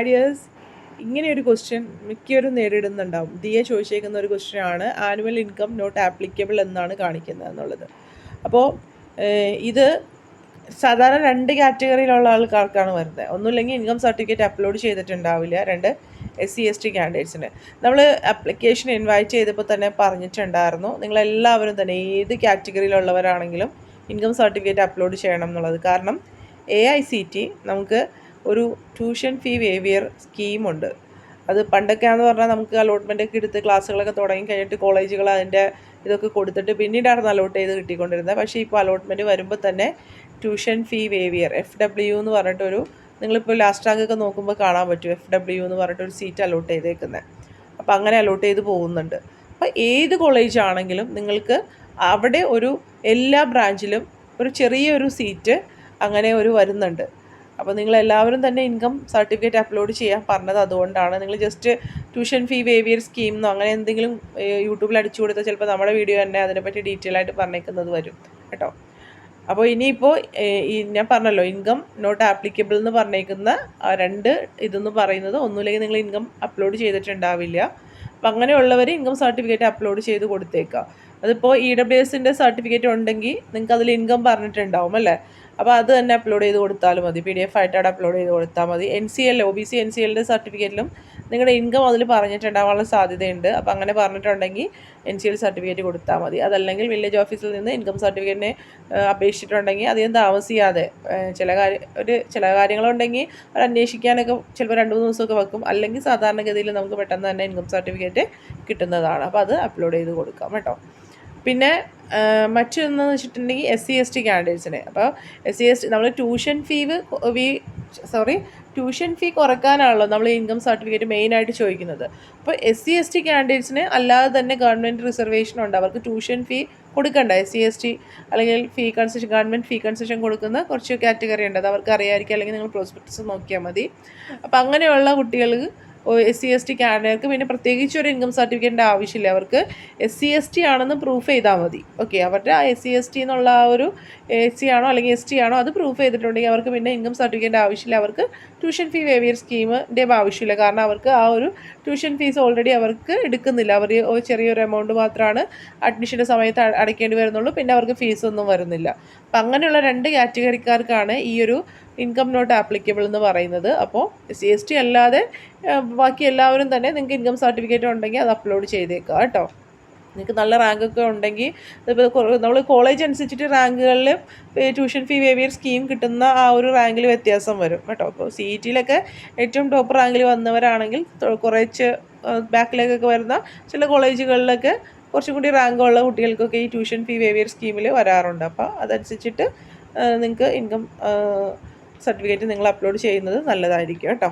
Ideas ഇങ്ങനെ ഒരു question മിക്കവരും നേരിടുന്നുണ്ടാവും. ദിയെ ചോദിച്ചേക്കുന്ന ഒരു ക്വസ്റ്റ്യൻ ആണ് ആനുവൽ ഇൻകം നോട്ട് ആപ്ലിക്കബിൾ എന്നാണ് കാണിക്കുന്നത് എന്നുള്ളത്. അപ്പോൾ ഇത് സാധാരണ രണ്ട് കാറ്റഗറിയിലുള്ള ആൾക്കാർക്കാണ് വരുന്നത്. ഒന്നുമില്ലെങ്കിൽ ഇൻകം സർട്ടിഫിക്കറ്റ് അപ്ലോഡ് ചെയ്തിട്ടുണ്ടാവില്ല. രണ്ട് എസ് സി എസ് ടി കാൻഡിഡേറ്റ്സിന് നമ്മൾ അപ്ലിക്കേഷൻ ഇൻവൈറ്റ് ചെയ്തപ്പോൾ തന്നെ പറഞ്ഞിട്ടുണ്ടായിരുന്നു. നിങ്ങളെല്ലാവരും തന്നെ ഏത് കാറ്റഗറിയിലുള്ളവരാണെങ്കിലും ഇൻകം സർട്ടിഫിക്കറ്റ് അപ്ലോഡ് ചെയ്യണം എന്നുള്ളത്. കാരണം എ ഐ സി ടി നമുക്ക് ഒരു ട്യൂഷൻ ഫീ വേവിയർ സ്കീമുണ്ട്. അത് പണ്ടൊക്കെയാണെന്ന് പറഞ്ഞാൽ നമുക്ക് അലോട്ട്മെന്റ് ഒക്കെ എടുത്ത് ക്ലാസ്സുകളൊക്കെ തുടങ്ങി കഴിഞ്ഞിട്ട് കോളേജുകൾ അതിന്റെ ഇതൊക്കെ കൊടുത്തിട്ട് പിന്നീടാണ് അലോട്ട് ചെയ്ത് കിട്ടിക്കൊണ്ടിരുന്നത്. പക്ഷേ ഇപ്പോൾ അലോട്ട്മെന്റ് വരുമ്പോൾ തന്നെ tuition fee waiver F W എന്ന് പറഞ്ഞിട്ടൊരു നിങ്ങളിപ്പോൾ ലാസ്റ്റ് റാങ്കൊക്കെ നോക്കുമ്പോൾ കാണാൻ പറ്റും എഫ് ഡബ്ല്യു എന്ന് പറഞ്ഞിട്ടൊരു സീറ്റ് അലോട്ട് ചെയ്തേക്കുന്നത് അപ്പോൾ അങ്ങനെ അലോട്ട് ചെയ്ത് പോകുന്നുണ്ട്. അപ്പോൾ ഏത് കോളേജ് ആണെങ്കിലും നിങ്ങൾക്ക് അവിടെ ഒരു എല്ലാ ബ്രാഞ്ചിലും ഒരു ചെറിയൊരു സീറ്റ് അങ്ങനെ ഒരു വരുന്നുണ്ട്. അപ്പോൾ നിങ്ങൾ എല്ലാവരും തന്നെ ഇൻകം സർട്ടിഫിക്കറ്റ് അപ്ലോഡ് ചെയ്യാൻ പറഞ്ഞത് അതുകൊണ്ടാണ്. നിങ്ങൾ just tuition fee waiver scheme എന്നോ അങ്ങനെ എന്തെങ്കിലും യൂട്യൂബിൽ അടിച്ചു കൊടുത്താൽ ചിലപ്പോൾ നമ്മുടെ വീഡിയോ തന്നെ അതിനെപ്പറ്റി ഡീറ്റെയിൽ ആയിട്ട് പറഞ്ഞേക്കുന്നത് വരും കേട്ടോ. അപ്പോൾ ഇനിയിപ്പോൾ ഞാൻ പറഞ്ഞല്ലോ ഇൻകം നോട്ട് ആപ്ലിക്കബിൾ എന്ന് പറഞ്ഞേക്കുന്ന രണ്ട് ഇതെന്ന് പറയുന്നത് ഒന്നുമില്ലെങ്കിൽ നിങ്ങൾ ഇൻകം അപ്ലോഡ് ചെയ്തിട്ടുണ്ടാവില്ല. അപ്പം അങ്ങനെയുള്ളവർ ഇൻകം സർട്ടിഫിക്കറ്റ് അപ്ലോഡ് ചെയ്ത് കൊടുത്തേക്കാം അതിപ്പോൾ ഇ ഡബ്ല്യു എസിന്റെ സർട്ടിഫിക്കറ്റ് ഉണ്ടെങ്കിൽ നിങ്ങൾക്ക് അതിൽ ഇൻകം പറഞ്ഞിട്ടുണ്ടാവും അല്ലേ? അപ്പോൾ അത് തന്നെ അപ്ലോഡ് ചെയ്ത് കൊടുത്താലും മതി. പി ഡി എഫ് ആയിട്ട് അവിടെ അപ്ലോഡ് ചെയ്ത് കൊടുത്താൽ മതി. N C L O B C N C എല്ലിന്റെ സർട്ടിഫിക്കറ്റിലും നിങ്ങളുടെ ഇൻകം അതിൽ പറഞ്ഞിട്ടുണ്ടാവാനുള്ള സാധ്യതയുണ്ട്. അപ്പോൾ അങ്ങനെ പറഞ്ഞിട്ടുണ്ടെങ്കിൽ എൻ സി എൽ സർട്ടിഫിക്കറ്റ് കൊടുത്താൽ മതി. അതല്ലെങ്കിൽ വില്ലേജ് ഓഫീസിൽ നിന്ന് ഇൻകം സർട്ടിഫിക്കറ്റിനെ അപേക്ഷിച്ചിട്ടുണ്ടെങ്കിൽ അധികം താമസിയാതെ ചില കാര്യം ഒരു ചില കാര്യങ്ങളുണ്ടെങ്കിൽ അത് അന്വേഷിക്കാനൊക്കെ ചിലപ്പോൾ രണ്ട് മൂന്ന് ദിവസമൊക്കെ വെക്കും. അല്ലെങ്കിൽ സാധാരണഗതിയിൽ നമുക്ക് പെട്ടെന്ന് തന്നെ ഇൻകം സർട്ടിഫിക്കറ്റ് കിട്ടുന്നതാണ്. അപ്പോൾ അത് അപ്ലോഡ് ചെയ്ത് കൊടുക്കാം കേട്ടോ. പിന്നെ മറ്റൊന്ന് വെച്ചിട്ടുണ്ടെങ്കിൽ എസ് സി എസ് ടി കാൻഡിഡേറ്റ്സിന് അപ്പോൾ എസ് സി എസ് ടി നമ്മൾ ട്യൂഷൻ ഫീവ് വി സോറി ട്യൂഷൻ ഫീ കുറക്കാനാണല്ലോ നമ്മൾ ഇൻകം സർട്ടിഫിക്കറ്റ് മെയിനായിട്ട് ചോദിക്കുന്നത്. അപ്പോൾ എസ് സി എസ് ടി കാൻഡിഡേറ്റ്സിന് അല്ലാതെ തന്നെ ഗവൺമെന്റ് റിസർവേഷൻ ഉണ്ട്. അവർക്ക് ട്യൂഷൻ ഫീ കൊടുക്കണ്ട. എസ് സി എസ് ടി അല്ലെങ്കിൽ fee concession government fee concession കൊടുക്കുന്ന കുറച്ച് കാറ്റഗറി ഉണ്ട്. അത് അവർക്ക് അറിയാമായിരിക്കും അല്ലെങ്കിൽ നിങ്ങൾ പ്രോസ്പെക്ടസ് നോക്കിയാൽ മതി. അപ്പോൾ അങ്ങനെയുള്ള കുട്ടികൾക്ക് S C S T candidate പിന്നെ പ്രത്യേകിച്ച് ഒരു ഇൻകം സർട്ടിഫിക്കറ്റിന്റെ ആവശ്യമില്ല. അവർക്ക് എസ് സി എസ് ടി ആണെന്ന് പ്രൂഫ് ചെയ്താൽ മതി. ഓക്കെ അവരുടെ ആ എസ് സി എസ് ടി എന്നുള്ള ആ ഒരു എസ് സി ആണോ അല്ലെങ്കിൽ എസ് ടി ആണോ അത് പ്രൂഫ് ചെയ്തിട്ടുണ്ടെങ്കിൽ അവർക്ക് പിന്നെ ഇൻകം സർട്ടിഫിക്കറ്റിന്റെ ആവശ്യമില്ല. അവർക്ക് ട്യൂഷൻ ഫീ വേവിയർ സ്കീമിന്റെ ആവശ്യമില്ല. കാരണം അവർക്ക് ആ ഒരു ട്യൂഷൻ ഫീസ് ഓൾറെഡി അവർക്ക് എടുക്കുന്നില്ല. അവർ ചെറിയൊരു എമൗണ്ട് മാത്രമാണ് അഡ്മിഷന്റെ സമയത്ത് അടയ്ക്കേണ്ടി വരുന്നുള്ളൂ. പിന്നെ അവർക്ക് ഫീസൊന്നും വരുന്നില്ല. അപ്പം അങ്ങനെയുള്ള രണ്ട് കാറ്റഗറിക്കാർക്കാണ് ഈ ഒരു ഇൻകം നോട്ട് ആപ്ലിക്കബിൾ എന്ന് പറയുന്നത്. അപ്പോൾ സി എസ് ടി അല്ലാതെ ബാക്കി എല്ലാവരും തന്നെ നിങ്ങൾക്ക് ഇൻകം സർട്ടിഫിക്കറ്റ് ഉണ്ടെങ്കിൽ അത് അപ്ലോഡ് ചെയ്തേക്കുക കേട്ടോ. നിങ്ങൾക്ക് നല്ല റാങ്കൊക്കെ ഉണ്ടെങ്കിൽ അതിപ്പോൾ നമ്മൾ കോളേജ് അനുസരിച്ചിട്ട് റാങ്കുകളിൽ ട്യൂഷൻ ഫീ വേവിയർ സ്കീം കിട്ടുന്ന ആ ഒരു റാങ്കിൽ വ്യത്യാസം വരും കേട്ടോ. അപ്പോൾ സി ഇ ടിയിലൊക്കെ ഏറ്റവും ടോപ്പ് റാങ്കിൽ വന്നവരാണെങ്കിൽ കുറച്ച് ബാക്കിലേക്കൊക്കെ വരുന്ന ചില കോളേജുകളിലൊക്കെ കുറച്ചും കൂടി റാങ്കുള്ള കുട്ടികൾക്കൊക്കെ ഈ ട്യൂഷൻ ഫീ വേവിയർ സ്കീമിൽ വരാറുണ്ട്. അപ്പോൾ അതനുസരിച്ചിട്ട് നിങ്ങൾക്ക് ഇൻകം സർട്ടിഫിക്കറ്റ് നിങ്ങൾ അപ്ലോഡ് ചെയ്യുന്നത് നല്ലതായിരിക്കും കേട്ടോ.